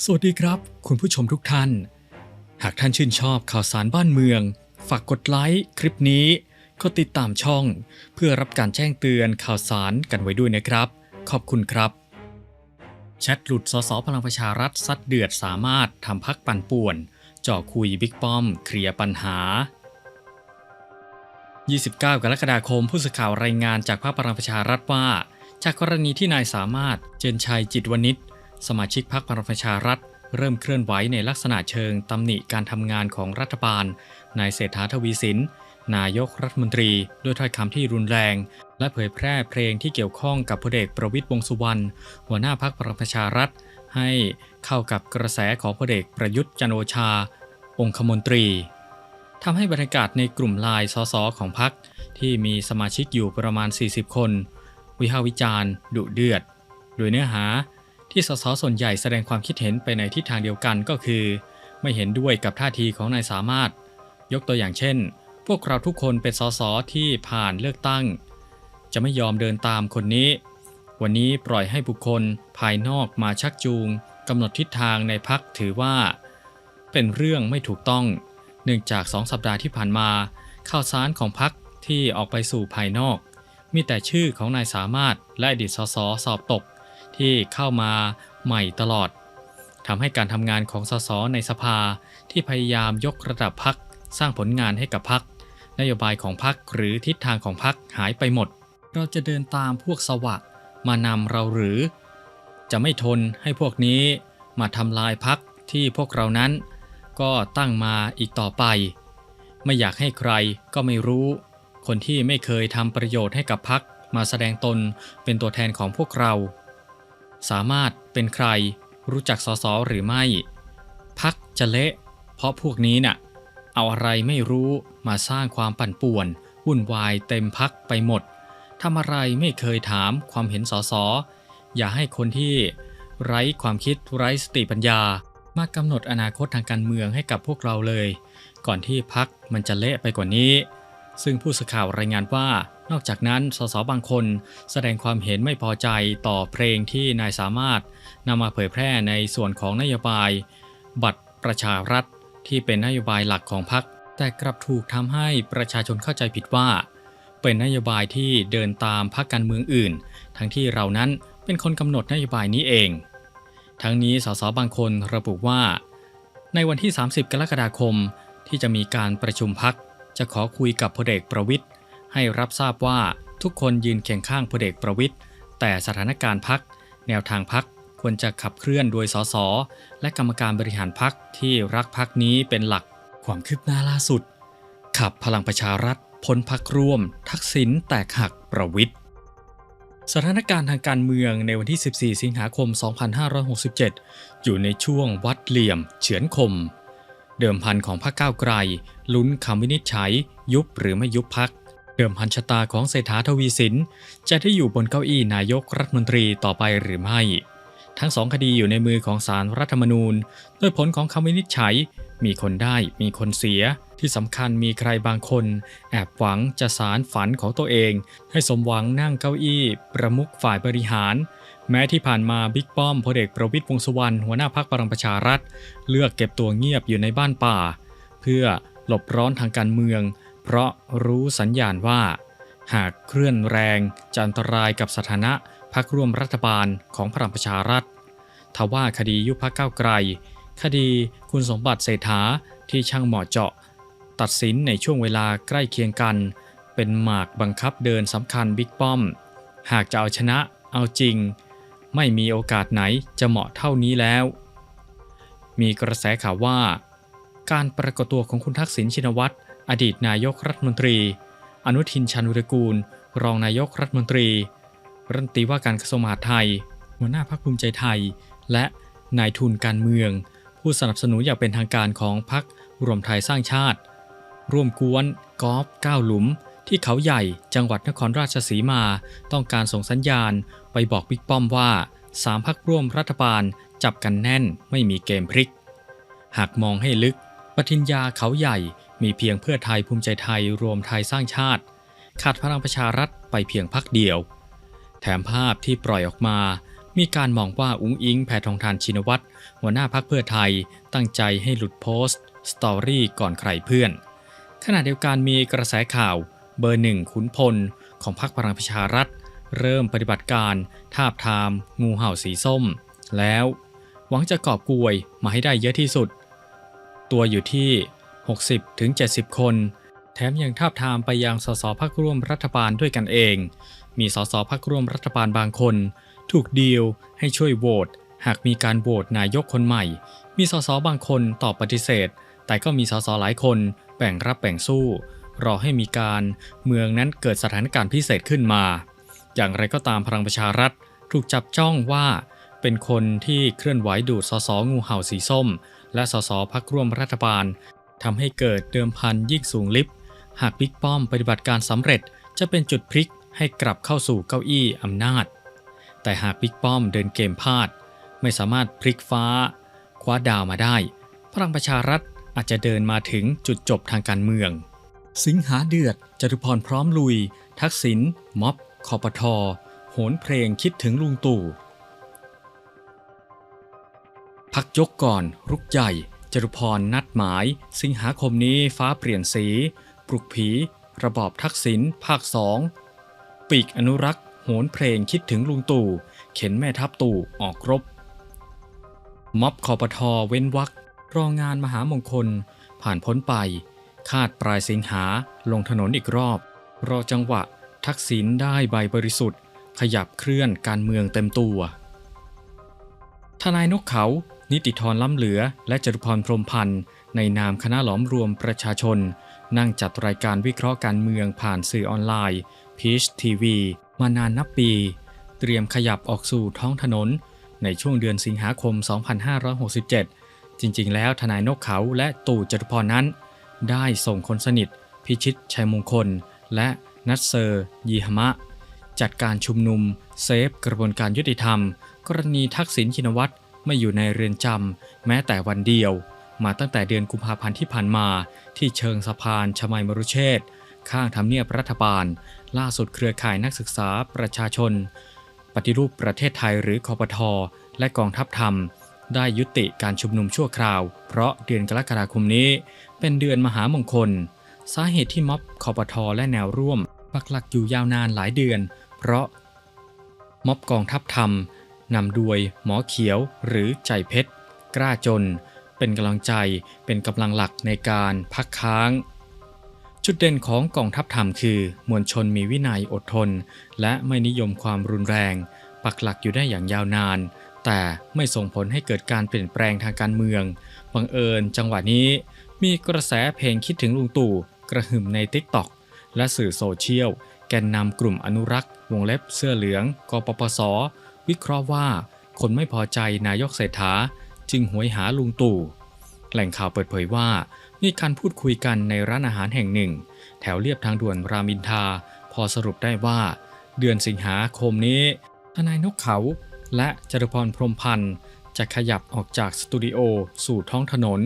สวัสดีครับ คุณผู้ชมทุกท่าน หากท่านชื่นชอบข่าวสารบ้านเมือง ฝากกดไลค์คลิปนี้กดติดตามช่อง เพื่อรับการแจ้งเตือนข่าวสารกันไว้ด้วยนะครับ ขอบคุณครับแชทหลุดสสพลังประชารัฐซัดเดือดสามารถทำพักปั่นป่วนจ่อคุยบิ๊กป้อม เคลียร์ปัญหา 29 กรกฎาคมผู้สื่อข่าวรายงานจากพรรคพลังประชารัฐว่า จากกรณีที่นายสามารถเจนชัยจิตวณิช สมาชิกพรรคพลังประชารัฐ เริ่มเคลื่อนไหวในลักษณะเชิงตำหนิการทำงานของรัฐบาลนายเศรษฐาทวีสิน นายกรัฐมนตรี ด้วยถ้อยคำที่รุนแรง และเผยแพร่เพลงที่เกี่ยวข้องกับพลเอกประวิตรวงสุวรรณหัวหน้าพรรคพลังประชารัฐ ให้เข้ากับกระแสของพลเอกประยุทธ์จันโอชา องคมนตรีทำให้บรรยากาศในกลุ่มไลน์สสของพรรคที่มีสมาชิกอยู่ประมาณ 40 คน วิพากษ์วิจารณ์ดุเดือด โดยเนื้อหา ที่สสส่วนใหญ่แสดงความคิดเห็นไปในทิศทางเดียวกันก็คือ ไม่เห็นด้วยกับท่าทีของนายสามารถ ยกตัวอย่างเช่น พวกเราทุกคนเป็นสสที่ผ่านเลือกตั้ง จะไม่ยอมเดินตามคนนี้ วันนี้ปล่อยให้บุคคลภายนอกมาชักจูงกำหนดทิศทางในพักถือว่า เป็นเรื่องไม่ถูกต้อง เนื่องจากสองสัปดาห์ที่ผ่านมา ข่าวสารของพักที่ออกไปสู่ภายนอก มีแต่ชื่อของนายสามารถและอดีตสสสอบตก ที่เข้ามาใหม่ตลอดทำให้การทำงานของสสในสภาที่พยายามยกระดับพักสร้างผลงานให้กับพักนโยบายของพักหรือทิศทางของพักหายไปหมด เราจะเดินตามพวกสวะมานำเราหรือ จะไม่ทนให้พวกนี้มาทำลายพักที่พวกเรานั้น ก็ตั้งมาอีกต่อไป ไม่อยากให้ใครก็ไม่รู้ คนที่ไม่เคยทำประโยชน์ให้กับพักมาแสดงตนเป็นตัวแทนของพวกเรา สามารถเป็นใครรู้จักสสหรือไม่ พักจะเละ เพราะพวกนี้น่ะเอาอะไรไม่รู้มาสร้างความปั่นป่วนวุ่นวายเต็มพักไปหมดทำอะไรไม่เคยถามความเห็นสสอย่าให้คนที่ไร้ความคิดไร้สติปัญญามากำหนดอนาคตทางการเมืองให้กับพวกเราเลย ก่อนที่พักมันจะเละไปกว่านี้ ซึ่งผู้สื่อข่าวรายงานว่า นอกจากนั้นสสบางคนแสดงความเห็นไม่พอใจต่อเพลงที่นายสามารถนำมาเผยแพร่ในส่วนของนโยบาย บัตรประชารัฐ ที่เป็นนโยบายหลักของพรรคแต่กลับถูกทำให้ประชาชนเข้าใจผิดว่า เป็นนโยบายที่เดินตามพรรคการเมืองอื่น ทั้งที่เรานั้นเป็นคนกำหนดนโยบายนี้เอง ทั้งนี้สสบางคนระบุว่า ในวันที่ 30 กรกฎาคมที่จะมีการประชุมพักจะขอคุยกับพลเอกประวิทย์ ให้รับทราบว่าทุกคนยืนเคียงข้างพลเอกประวิทย์แต่สถานการณ์พัก แนวทางพักควรจะขับเคลื่อนโดยสสและกรรมการบริหารพักที่รักพักนี้เป็นหลักความคืบหน้าล่าสุด ขับพลังประชารัฐพ้นพักร่วม ทักษิณแตกหักประวิทย์สถานการณ์ทางการเมืองในวันที่ 14 สิงหาคม 2567 อยู่ในช่วงวัดเหลี่ยม เฉือนคม เดิมพันของพรรคก้าวไกล ลุ้นคำวินิจฉัย ยุบหรือไม่ยุบพัก เดิมพันชะตาของเศรษฐาทวีสิน จะได้อยู่บนเก้าอี้นายกรัฐมนตรีต่อไปหรือไม่ ทั้งสองคดีอยู่ในมือของศาลรัฐธรรมนูญ โดยผลของคำวินิจฉัย มีคนได้มีคนเสีย ที่สำคัญมีใครบางคน แอบหวังจะสารฝันของตัวเอง ให้สมหวังนั่งเก้าอี้ ประมุขฝ่ายบริหาร แม้ที่ผ่านมาบิ๊กป้อมพลเอกประวิตรวงสุวรรณหัวหน้าพรรคพลังประชารัฐ เลือกเก็บตัวเงียบอยู่ในบ้านป่า เพื่อหลบร้อนทางการเมือง เพราะรู้สัญญาณว่า หากเคลื่อนแรงจะอันตรายกับสถานะพรรคร่วมรัฐบาลของพลังประชารัฐทว่าคดียุบพักเก้าวไกล คดีคุณสมบัติเศรษฐาที่ช่างเหมาะเจาะ ตัดสินในช่วงเวลาใกล้เคียงกัน เป็นหมากบังคับเดินสำคัญบิ๊กป้อม หากจะเอาชนะเอาจริง ไม่มีโอกาสไหนจะเหมาะเท่านี้แล้ว มีกระแสข่าวว่า การปรากฏตัวของคุณทักษิณชินวัตร อดีตนายกรัฐมนตรี อนุทินชาญวิรกูล รองนายกรัฐมนตรี รัฐมนตรีว่าการกระทรวงมหาดไทย หัวหน้าพรรคภูมิใจไทย และนายทุนการเมือง ผู้สนับสนุนอย่างเป็นทางการของพรรครวมไทยสร้างชาติ ร่วมกวนกอล์ฟก้าวหลุม ที่เขาใหญ่จังหวัดนครราชสีมา ต้องการส่งสัญญาณไปบอกบิ๊กป้อมว่าสามพักร่วมรัฐบาลจับกันแน่นไม่มีเกมพลิก หากมองให้ลึกปทิญญาเขาใหญ่ มีเพียงเพื่อไทยภูมิใจไทยรวมไทยสร้างชาติ ขาดพลังประชารัฐไปเพียงพักเดียว แถมภาพที่ปล่อยออกมา มีการมองว่าอุ้งอิงแพทองทานชินวัตรหัวหน้าพักเพื่อไทยตั้งใจให้หลุดโพสต์สตอรี่ก่อนใครเพื่อน ขณะเดียวกันมีกระแสข่าวเบอร์หนึ่งขุนพลของพรรคพลังประชารัฐ เริ่มปฏิบัติการทาบทาม งูเห่าสีส้ม แล้ว หวังจะกอบกวยมาให้ได้เยอะที่สุด ตัวอยู่ที่ 60-70คน แถมยังทาบทามไปยังสสพักร่วมรัฐบาลด้วยกันเอง มีสสพักร่วมรัฐบาลบางคน ถูกดีลให้ช่วยโหวตหากมีการโหวตนายกคนใหม่ มีสสบางคนตอบปฏิเสธ แต่ก็มีสสหลายคนแบ่งรับแบ่งสู้ รอให้มีการเมืองนั้นเกิดสถานการณ์พิเศษขึ้นมา อย่างไรก็ตามพลังประชารัฐถูกจับจ้องว่าเป็นคนที่เคลื่อนไหวดูดสสงูเห่าสีส้ม และสสพักร่วมรัฐบาล ทำให้เกิดเดิมพันยิ่งสูงลิฟต์หากบิ๊กป้อมปฏิบัติการสำเร็จจะเป็นจุดพลิกให้กลับเข้าสู่เก้าอี้อำนาจ แต่หากบิ๊กป้อมเดินเกมพลาด ไม่สามารถพลิกฟ้า คว้าดาวมาได้ พลังประชารัฐอาจจะเดินมาถึงจุดจบทางการเมือง สิงหาเดือดจตุพรพร้อมลุย ทักษิณม็อบคอปทอโหนเพลงคิดถึงลุงตู่ พักยกก่อนรุกใหญ่ จตุพรนัดหมาย สิงหาคมนี้ฟ้าเปลี่ยนสี ปลุกผี ระบอบทักษิณภาคสองปีกอนุรักษ์โหนเพลงคิดถึงลุงตู่ เข็นแม่ทัพตู่ออกรบ ม็อบคอปทอเว้นวักรองานมหามงคล ผ่านพ้นไป คาดปลายสิงหาลงถนนอีกรอบ รอจังหวะ ทักษิณได้ใบบริสุทธิ์ ขยับเคลื่อนการเมืองเต็มตัว ทนายนกเขา นิติธรล้ำเหลือ และจตุพรพรมพันธ์ในนามคณะหลอมรวมประชาชน นั่งจัดรายการวิเคราะห์การเมืองผ่านสื่อออนไลน์ Peach TV มานานนับปี เตรียมขยับออกสู่ท้องถนน ในช่วงเดือนสิงหาคม 2567 จริงๆ แล้วทนายนกเขาและตู่จตุพรนั้น ได้ส่งคนสนิท พิชิตชัยมงคล และนัทเซอร์ยีหมะ จัดการชุมนุม เซฟกระบวนการยุติธรรม กรณีทักษิณชินวัตร ไม่อยู่ในเรือนจำแม้แต่วันเดียว มาตั้งแต่เดือนกุมภาพันธ์ที่ผ่านมา ที่เชิงสะพานชมัยมรุเชษข้างทำเนียบรัฐบาล ล่าสุดเครือข่ายนักศึกษาประชาชน ปฏิรูปประเทศไทยหรือคอปทอและกองทัพธรรม ได้ยุติการชุมนุมชั่วคราว เพราะเดือนกรกฎาคมนี้ เป็นเดือนมหามงคล สาเหตุที่ม็อบคอปทอและแนวร่วมปักหลักอยู่ยาวนานหลายเดือน เพราะม็อบกองทัพธรรม นำโดยหมอเขียวหรือใจเพชร กล้าจน เป็นกำลังใจเป็นกำลังหลักในการพักค้าง จุดเด่นของกองทัพธรรมคือ มวลชนมีวินัยอดทน และไม่นิยมความรุนแรง ปักหลักอยู่ได้อย่างยาวนาน แต่ไม่ส่งผลให้เกิดการเปลี่ยนแปลงทางการเมือง บังเอิญจังหวะนี้มีกระแสเพลงคิดถึงลุงตู่กระหึ่มใน t ิ k t o k และสื่อโซเชียลแกนนำกลุ่มอนุรักษ์ วงเล็บเสื้อเหลือง กปปส วิเคราะห์ว่า คนไม่พอใจนายกเศรษฐาจึงหวยหาลุงตู่ แหล่งข่าวเปิดเผยว่า มีการพูดคุยกันในร้านอาหารแห่งหนึ่ง แถวเรียบทางด่วนรามินทา พอสรุปได้ว่า เดือนสิงหาคมนี้ ทนายนกเขา และจตุพรพรมพันธ์จะขยับออกจากสตูดิโอสู่ท้องถนน